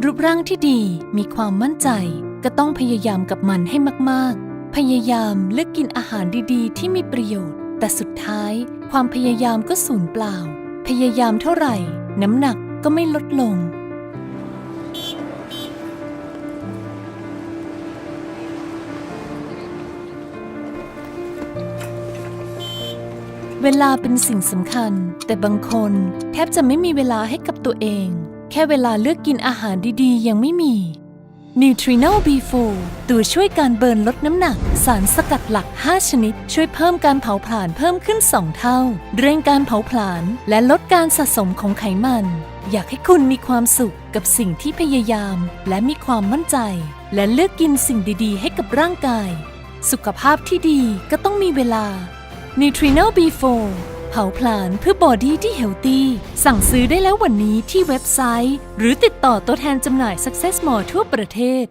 รูปร่างที่ดีมีความมั่นใจ ก็ต้องพยายามกับมันให้มาก ๆ พยายามเลือกกินอาหารดีๆ ที่มีประโยชน์ แต่สุดท้าย ความพยายามก็สูญเปล่า พยายามเท่าไหร่ น้ำหนักก็ไม่ลดลง เวลาเป็นสิ่งสำคัญ แต่บางคนแทบจะไม่มีเวลาให้กับตัวเอง แค่เวลาเลือกกินอาหารดีๆ ยังไม่มี Neutrino B4 ตัวช่วยการเบิร์นลดน้ำหนัก สารสกัดหลัก 5 ชนิด ช่วยเพิ่มการเผาผลาญเพิ่มขึ้น 2 เท่า เร่งการเผาผลาญและลดการสะสมของไขมัน อยากให้คุณมีความสุขกับสิ่งที่พยายาม และมีความมั่นใจ และเลือกกินสิ่งดี ๆ ให้กับร่างกาย สุขภาพที่ดีก็ต้องมีเวลา Neutrino B4 เผาผลาญเพื่อบอดี้ที่เฮลตี้สั่งซื้อได้แล้ววันนี้ที่เว็บไซต์ หรือติดต่อตัวแทนจำหน่าย Success More ทั่วประเทศ